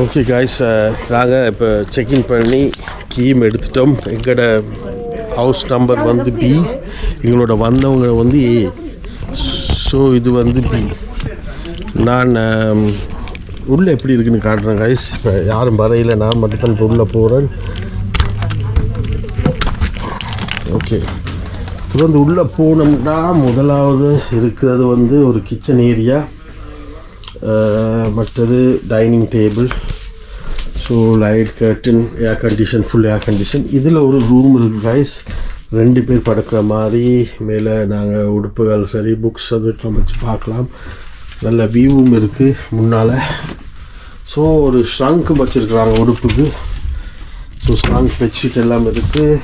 Okay guys நாங்கள் இப்போ check in பண்ணி கீம் எடுத்துட்டோம். எங்களோட ஹவுஸ் நம்பர் வந்து பி எங்களோட வந்தவங்க வந்து ஏ ஸோ இது வந்து பி நான் um, உள்ளே எப்படி இருக்குன்னு காட்டுறேன் காய்ஸ் இப்போ யாரும் வரையில் நான் மட்டும் தான் இப்போ உள்ளே போகிறேன் ஓகே இப்போ வந்து உள்ளே போனோம்னா முதலாவது இருக்கிறது வந்து ஒரு கிச்சன் ஏரியா மற்றது dining table so light curtain air condition full air condition இதில் ஒரு ரூம் இருக்குது கைஸ் ரெண்டு பேர் படுக்கிற மாதிரி மேலே நாங்கள் உடுப்புகள் சரி புக்ஸ் அதுக்கெல்லாம் வச்சு பார்க்கலாம் நல்ல வியூவும் இருக்குது முன்னால் ஸோ ஒரு ஷ்ரங்க் வச்சுருக்குறாங்க உடுப்புக்கு ஸோ ஸ்ட்ராங் பெட்ஷீட் எல்லாம் இருக்குது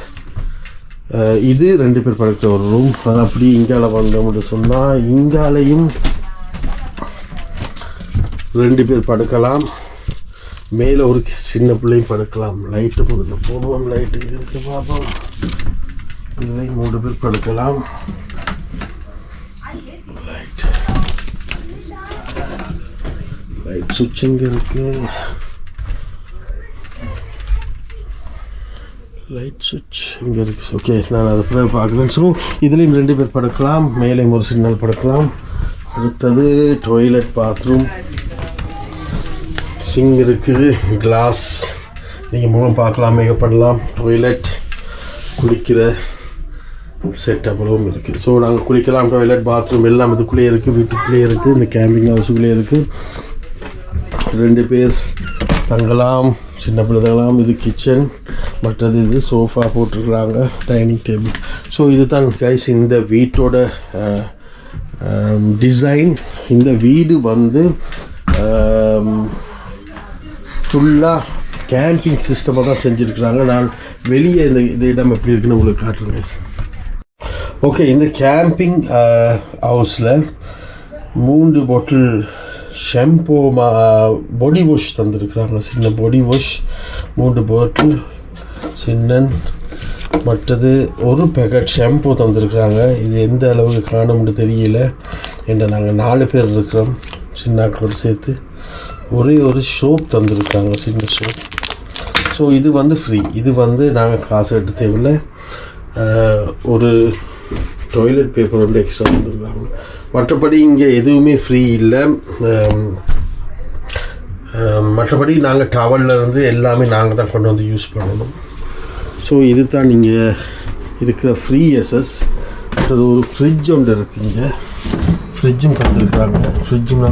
இது ரெண்டு பேர் படுக்கிற ஒரு ரூம் அப்படி இங்கால வந்தோம்னு சொன்னால் இங்காலையும் ரெண்டு பேர் படுக்கலாம். மேலே ஒரு சின்ன பிள்ளையும் படுக்கலாம். லைட்டு முதல்ல போடுவோம். லைட்டு இங்கே இருக்கு பார்ப்போம் இல்லை மூணு பேர் படுக்கலாம். லைட் லைட் சுவிட்ச் இங்கே இருக்கு? லைட் சுவிட்ச் இங்கே இருக்கு? ஓகே நான் அதை பிறகு பார்க்குறேன். ஸோ இதுலேயும் ரெண்டு பேர் படுக்கலாம். மேலேயும் ஒரு சின்னால் படுக்கலாம். அடுத்தது டாய்லெட் பாத்ரூம் சிங் இருக்குது கிளாஸ் நீங்கள் மூலம் பார்க்கலாம் மேக்கப் பண்ணலாம். டொய்லெட் குளிக்கிற செட் அவ்வளவும் இருக்குது. ஸோ நாங்கள் குளிக்கலாம். டாய்லெட் பாத்ரூம் எல்லாம் இதுக்குள்ளேயே இருக்குது வீட்டுக்குள்ளேயே இருக்குது இந்த கேம்பிங் ஹவுஸுக்குள்ளேயே இருக்குது ரெண்டு பேர் தங்கலாம் சின்ன பிள்ளை தங்கலாம். இது கிச்சன் மற்றது இது சோஃபா போட்டிருக்கிறாங்க டைனிங் டேபிள் ஸோ இதுதான் கைஸ் இந்த வீட்டோட டிசைன் இந்த வீடு வந்து ஃபுல்லாக கேம்பிங் சிஸ்டமாக தான் செஞ்சுருக்குறாங்க. நான் வெளியே இந்த இந்த இடம் எப்படி இருக்குன்னு உங்களுக்கு காட்டுறேன் ஓகே இந்த கேம்பிங் ஹவுஸில் uh, மூன்று பாட்டில் ஷாம்போ மா பாடி வாஷ் தந்திருக்கிறாங்க. சின்ன பாடி வாஷ் மூன்று பாட்டில் சின்னன் மற்றது ஒரு பேக்கெட் ஷாம்பு தந்திருக்கிறாங்க. இது எந்த அளவுக்கு காணும்னு தெரியல. என்ற நாங்கள் நாலு பேர் இருக்கிறோம். சின்னாக்களோடு சேர்த்து. ஒரே ஒரு ஷோப் தந்திருக்காங்க சின்ன ஷோப் ஸோ இது வந்து ஃப்ரீ இது வந்து நாங்கள் காசு எடுத்து தேவையில்லை. ஒரு டாய்லெட் பேப்பர் வந்து எக்ஸ்ட்ரா தந்துருக்காங்க. மற்றபடி இங்கே எதுவுமே ஃப்ரீ இல்லை. மற்றபடி நாங்கள் டவலில் இருந்து எல்லாமே நாங்கள் தான் கொண்டு வந்து யூஸ் பண்ணணும். ஸோ இது தான் நீங்கள் இருக்கிற ஃப்ரீ எஸ்எஸ் ஒரு ஃப்ரிட்ஜ் ஒன்று இருக்குங்க ஃப்ரிட்ஜும் தந்துருக்குறாங்க. ஃப்ரிட்ஜும்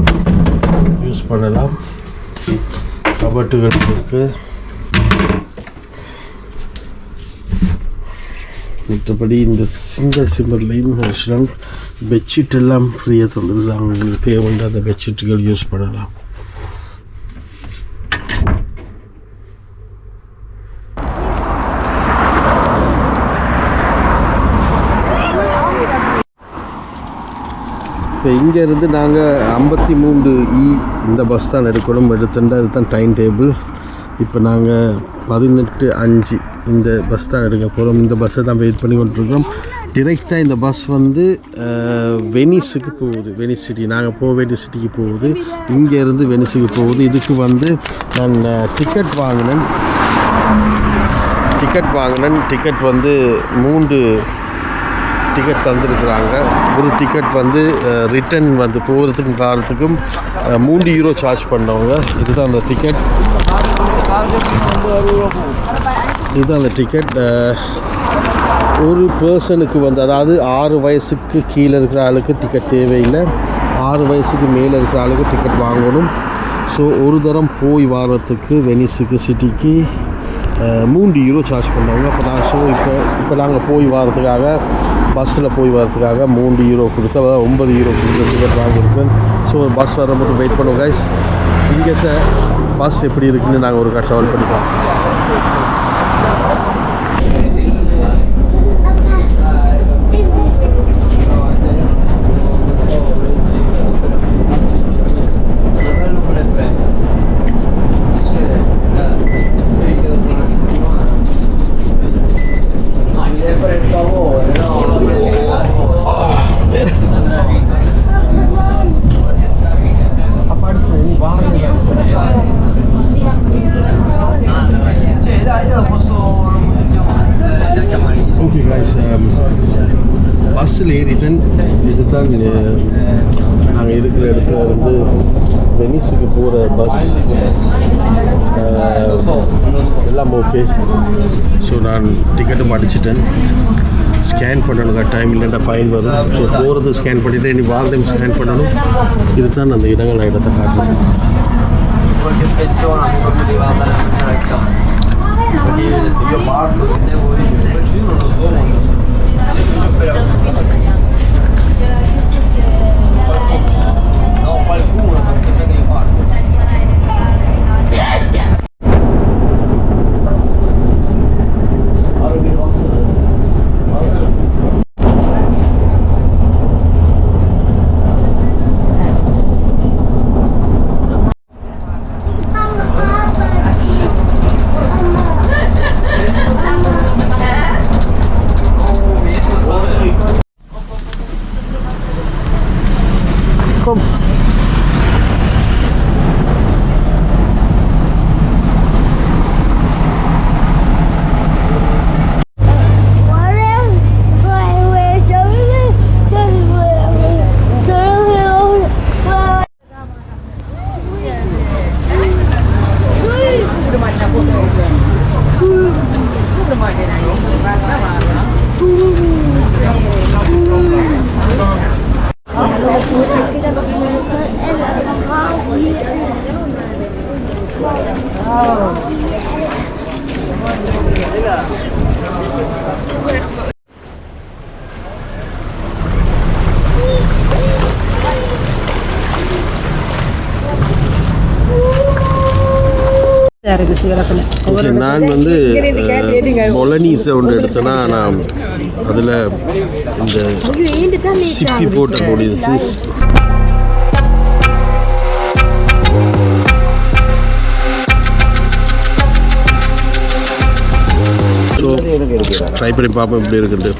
யூஸ் பண்ணலாம். கபட்டுகள் இருக்குது மற்றபடி இந்த சிங்கிள் சிம்மர்லேயும் பெட்ஷீட் எல்லாம் ஃப்ரீயாக தந்துடுறாங்க உங்களுக்கு தேவையான அந்த பெட்ஷீட்டுகள் யூஸ் பண்ணலாம். இப்போ இங்கேருந்து நாங்கள் ஐம்பத்தி மூன்று இ இந்த பஸ் தான் எடுக்கணும். எடுத்துட்டு அதுதான் டைம் டேபிள் இப்போ நாங்கள் பதினெட்டு அஞ்சு இந்த பஸ் தான் எடுக்க போகிறோம் இந்த பஸ்ஸை தான் வெயிட் பண்ணி கொண்டிருக்கோம். டிரெக்டாக இந்த பஸ் வந்து வெனிஸுக்கு போகுது. வெனிஸ் சிட்டி நாங்கள் போக வேண்டிய சிட்டிக்கு போகுது. இங்கேருந்து வெனிஸுக்கு போகுது. இதுக்கு வந்து நான் டிக்கெட் வாங்கினேன். டிக்கெட் வாங்கினேன். டிக்கெட் வந்து மூன்று டிக்கெட் தந்திருக்கிறாங்க. ஒரு டிக்கெட் வந்து ரிட்டன் வந்து போகிறதுக்கும் காரத்துக்கும் மூன்று யூரோ சார்ஜ் பண்ணவங்க. இதுதான் அந்த டிக்கெட் இதுதான் அந்த டிக்கெட் ஒரு பர்சனுக்கு வந்து அதாவது ஆறு வயசுக்கு கீழே இருக்கிற ஆளுக்கு டிக்கெட் தேவையில்லை. ஆறு வயசுக்கு மேலே இருக்கிற ஆளுக்கு டிக்கெட் வாங்கணும். ஸோ ஒரு தரம் போய் வாரத்துக்கு வெனிஸுக்கு சிட்டிக்கு மூன்று யூரோ சார்ஜ் பண்ணுவாங்க அப்போ நான் ஸோ இப்போ இப்போ நாங்கள் போய் வரதுக்காக பஸ்ஸில் போய் வரதுக்காக மூன்று யூரோ கொடுத்து அதாவது ஒன்பது யூரோ கொடுத்து டிக்கெட் வாங்கியிருக்கேன் ஸோ பஸ் வர மட்டும் வெயிட் பண்ணுவோம் கைஸ் இங்கே பஸ் எப்படி இருக்குன்னு நாங்கள் ஒரு ட்ராவல் பண்ணிப்போம் பஸ்ஸில் ஏறிட்டேன். இதுதான் நாங்கள் இருக்கிற இடத்துல வந்து வெனிஸுக்கு போகிற பஸ் எல்லாம் ஓகே ஸோ நான் டிக்கெட்டும் அடிச்சிட்டேன். ஸ்கேன் பண்ணணுங்க டைம் இல்லைன்னா ஃபைன் வரும். ஸோ போகிறது ஸ்கேன் பண்ணிவிட்டு இனி வாழ்ந்தையும் ஸ்கேன் பண்ணணும். இதுதான் அந்த இடங்கள் நான் இடத்த காட்டுறேன். Io, parlo devo dire non lo so non lo so 就非常 நான் வந்து பொலனீஸை ஒன்று எடுத்தேன்னா நான் அதில் இந்த சிப்பி போட்ட முடியுது ட்ரை பண்ணி பார்ப்போம் எப்படி இருக்குது